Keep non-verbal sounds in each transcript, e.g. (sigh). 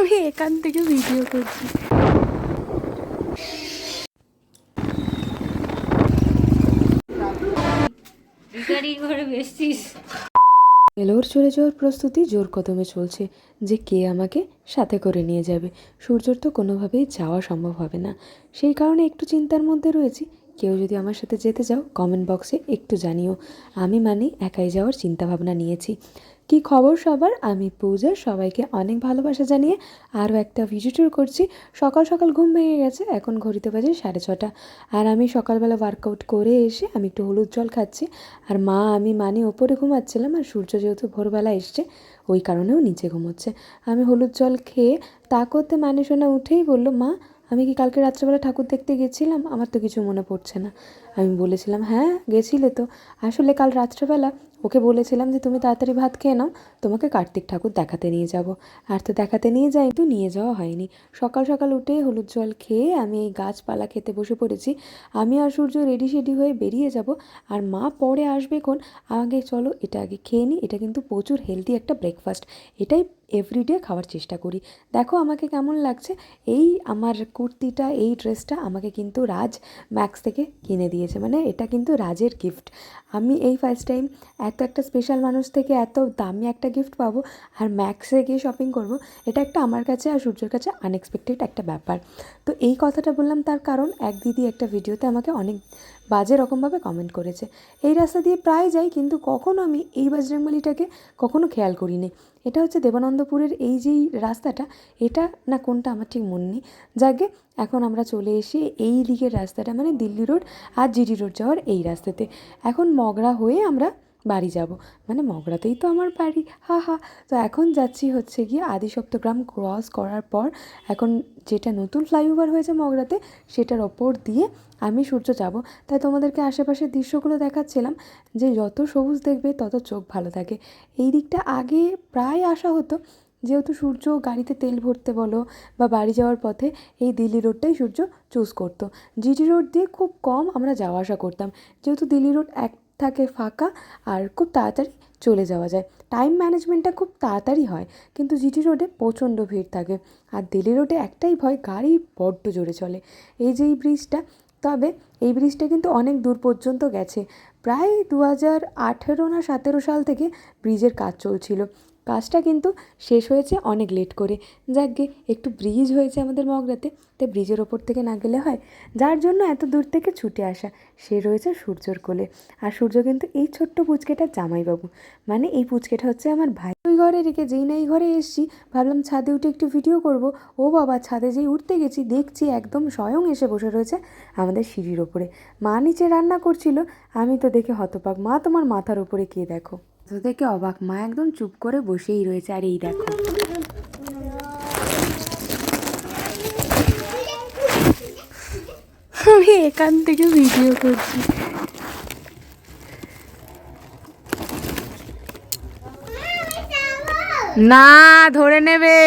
আমি এখান থেকে ভিডিও করছি। এলোর চলে যাওয়ার প্রস্তুতি জোর কদমে চলছে যে কে আমাকে সাথে করে নিয়ে যাবে। সূর্যর তো কোনোভাবেই যাওয়া সম্ভব হবে না। সেই কারণে একটু চিন্তার মধ্যে রয়েছি কেউ যদি আমার সাথে যেতে চাও কমেন্ট বক্সে একটু জানিও। আমি মানে একাই যাওয়ার চিন্তাভাবনা নিয়েছি। কি খবর সবার? আমি পূজা, সবাইকে অনেক ভালোবাসা জানিয়ে আরও একটা ভিডিও ট্যুর করছি। সকাল সকাল ঘুম ভেঙে গেছে, এখন ঘড়িতে বাজে সাড়ে ছটা। আর আমি সকালবেলা ওয়ার্কআউট করে এসে আমি একটু হলুদ জল খাচ্ছি। আর মা, আমি মানে ওপরে ঘুমাচ্ছিলাম আর সূর্য যেহেতু ভোরবেলা এসছে, ওই কারণেও নিচে ঘুমোচ্ছে। আমি হলুদ জল খেয়ে তা করতে মানে শোনা উঠেই বলল, মা আমি কি কালকে রাত্রেবেলা ঠাকুর দেখতে গেছিলাম? আমার তো কিছু মনে পড়ছে না। আমি বলেছিলাম হ্যাঁ গেছিলে তো। আসলে কাল রাত্রেবেলা ওকে বলেছিলাম যে তুমি তাড়াতাড়ি ভাত খেয়ে নাও, তোমাকে কার্তিক ঠাকুর দেখাতে নিয়ে যাব। আর তো দেখাতে নিয়ে যাই, কিন্তু নিয়ে যাওয়া হয়নি। সকাল সকাল উঠে হলুদ জল খেয়ে আমি এই গাছপালা খেতে বসে পড়েছি। আমি আর সূর্য রেডি শেডি হয়ে বেরিয়ে যাব। আর মা পরে আসবে কোন? আগে চলো, এটা আগে খেয়ে নিই এটা কিন্তু প্রচুর হেলদি একটা ব্রেকফাস্ট এটাই এভরিডে খাওয়ার চেষ্টা করি। দেখো আমাকে কেমন লাগছে? এই আমার কুর্তিটা, এই ড্রেসটা আমাকে কিন্তু রাজ ম্যাক্স থেকে কিনে দিয়েছে। মানে এটা কিন্তু রাজের গিফট আমি এই ফার্স্ট টাইম এত একটা স্পেশাল মানুষ থেকে এত দামি একটা গিফট পাবো আর ম্যাক্সে গিয়ে শপিং করব, এটা একটা আমার কাছে আর সূর্যের কাছে আনএক্সপেক্টেড একটা ব্যাপার। তো এই কথাটা বললাম তার কারণ এক দিদি একটা ভিডিওতে আমাকে অনেক বাজে রকমভাবে কমেন্ট করেছে। এই রাস্তা দিয়ে প্রায় যাই কিন্তু কখনো আমি এই বাজরংবালিটাকে কখনো খেয়াল করিনি। এটা হচ্ছে দেবানন্দপুরের এই যেই রাস্তাটা, এটা না কোনটা আমার ঠিক মনে নেই। যাকে এখন আমরা চলে এসে এই দিকের রাস্তাটা মানে দিল্লি রোড আর জিডি রোড যাওয়ার এই রাস্তাতে। এখন মগরা হয়ে আমরা বাড়ি যাব। মানে মগরাতেই তো আমার বাড়ি। হা হা। তো এখন যাচ্ছি হচ্ছে গিয়ে আদিসপ্তগ্রাম ক্রস করার পর এখন যেটা নতুন ফ্লাইওভার হয়েছে মগরাতে সেটার ওপর দিয়ে আমি সূর্য যাব। তাই তোমাদেরকে আশেপাশের দৃশ্যগুলো দেখাচ্ছিলাম যে যত সবুজ দেখবে তত চোখ ভালো থাকে। এই দিকটা আগে প্রায় আসা হতো। যেহেতু সূর্য গাড়িতে তেল ভরতে বলো বা বাড়ি যাওয়ার পথে এই দিল্লি রোডটাই সূর্য চুজ করতো। জিটি রোড দিয়ে খুব কম আমরা যাওয়া আসা করতাম। যেহেতু দিল্লি রোড এক থাকে ফাঁকা আর খুব তাড়াতাড়ি চলে যাওয়া যায়। টাইম ম্যানেজমেন্টটা খুব তাড়াতাড়ি হয়, কিন্তু জিটি রোডে প্রচণ্ড ভিড় থাকে আর দিল্লি রোডে একটাই ভয়, গাড়ি বড্ড জোরে চলে। এই যে এই ব্রিজটা তবে এই ব্রিজটা কিন্তু অনেক দূর পর্যন্ত গেছে। প্রায় দু হাজার আঠেরো না সতেরো সাল থেকে ব্রিজের কাজ চলছিল। কাজটা কিন্তু শেষ হয়েছে অনেক লেট করে। যাকগে, একটু ব্রিজ হয়েছে আমাদের মগরাতে তাই ব্রিজের ওপর থেকে না গেলে হয়। যার জন্য এত দূর থেকে ছুটে আসা, সে রয়েছে সূর্যর কোলে। আর সূর্য কিন্তু এই ছোট্ট পুচকেটা জামাইবাবু। মানে এই পুচকেটা হচ্ছে আমার ভাই। ওই ঘরে রেখে যেই না এই ঘরে এসছি, ভাবলাম ছাদে উঠে একটু ভিডিও করব। ও বাবা, ছাদে যেই উঠতে গেছি, দেখছি একদম স্বয়ং এসে বসে রয়েছে আমাদের সিঁড়ির ওপরে। মা নিচে রান্না করছিল, আমি তো দেখে হতপাক মা তোমার মাথার উপরে কে দেখো? তো দেখে অবাক মা একদম চুপ করে বসেই রয়েছে। আর এই দেখো। আমি এখান থেকে ভিডিও করছি। না, ধরে নেবে।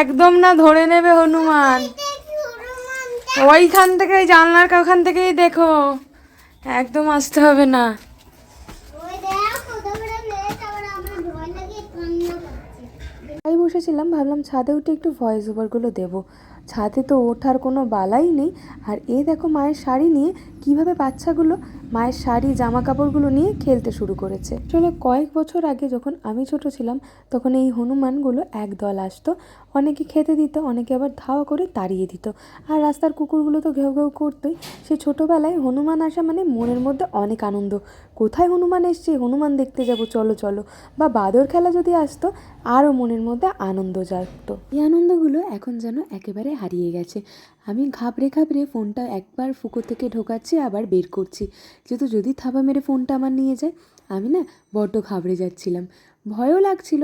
একদম না, ধরে নেবে হনুমান। ওইখান থেকে জানলার ওখান থেকেই দেখো। একদম আসতে হবে না। তাই বসেছিলাম ভাবলাম ছাদে উঠে একটু ভয়েস ওভারগুলো দেবো। ছাদে তো ওঠার কোনো বালাই নেই। আর এ দেখো মায়ের শাড়ি নিয়ে কীভাবে বাচ্চাগুলো মায়ের শাড়ি জামা কাপড়গুলো নিয়ে খেলতে শুরু করেছে। আসলে কয়েক বছর আগে যখন আমি ছোট ছিলাম তখন এই হনুমানগুলো একদল আসতো। অনেকে খেতে দিত, অনেকে আবার ধাওয়া করে তাড়িয়ে দিত। আর রাস্তার কুকুরগুলো তো ঘেউ ঘেউ করতোই। সে ছোটোবেলায় হনুমান আসা মানে মনের মধ্যে অনেক আনন্দ। কোথায় হনুমান এসছে? হনুমান দেখতে যাব, চলো চলো। বা বাদর খেলা যদি আসতো আরও মনের মধ্যে আনন্দ জাগতো। এই আনন্দগুলো এখন যেন একেবারে হারিয়ে গেছে। আমি ঘাবড়ে ঘাবড়ে ফোনটা একবার ফুকো থেকে ঢোকাচ্ছি, আবার বের করছি। যেহেতু যদি থাবা মেরে ফোনটা আমার নিয়ে যায়, আমি না বড্ড ঘাবড়ে যাচ্ছিলাম। ভয়ও লাগছিল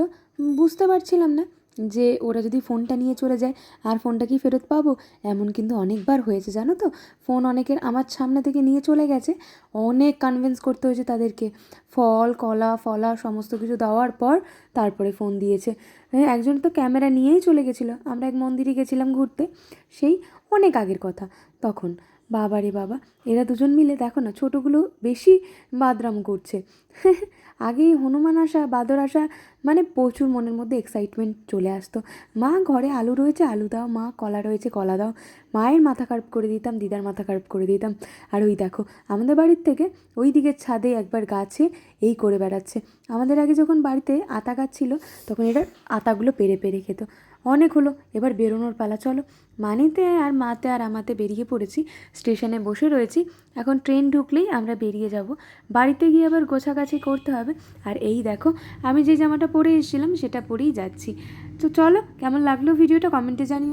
বুঝতে পারছিলাম না। যে ওরা যদি ফোনটা নিয়ে চলে যায়, আর ফোনটা কি ফেরত পাবো? এমন কিন্তু অনেকবার হয়েছে, জানো তো? ফোন অনেকের আমার সামনে থেকে নিয়ে চলে গেছে, অনেক কনভিন্স করতে হয়েছে তাদেরকে। ফল, কলা, ফলা সমস্ত কিছু দেওয়ার পর তারপরে ফোন দিয়েছে। হ্যাঁ একজন তো ক্যামেরা নিয়েই চলে গেছিল। আমরা এক মন্দিরে গেছিলাম ঘুরতে, সেই অনেক আগের কথা। তখন বাবা রে বাবা, এরা দুজন মিলে দেখো না, ছোটোগুলো বেশি বাদরাম করছে। (laughs) আগেই হনুমান আসা, বাদর আসা মানে প্রচুর মনের মধ্যে এক্সাইটমেন্ট চলে আসতো। মা ঘরে আলু রয়েছে, আলু দাও, মা কলা রয়েছে, কলা দাও। মায়ের মাথা খারাপ করে দিতাম, দিদার মাথা খারাপ করে দিতাম। আর ওই দেখো, আমাদের বাড়ির থেকে ওই দিকের ছাদে একবার গাছে এই করে বেড়াচ্ছে। আমাদের আগে যখন বাড়িতে আতা গাছ ছিল, তখন এটা আতাগুলো পেরে পেরে খেত। অনেক হলো। এবার বেরোনোর পালা। চলো, মানিতে আর মাতে আর আমাতে বেরিয়ে পড়েছি। স্টেশনে বসে রয়েছি। এখন ট্রেন ঢুকলেই আমরা বেরিয়ে যাব। বাড়িতে গিয়ে আবার গোছাগাছি করতে হবে। আর এই দেখো, আমি যে জামাটা পরে এসেছিলাম, সেটা পরেই যাচ্ছি। তো চলো, কেমন লাগল ভিডিওটা কমেন্টে জানিও।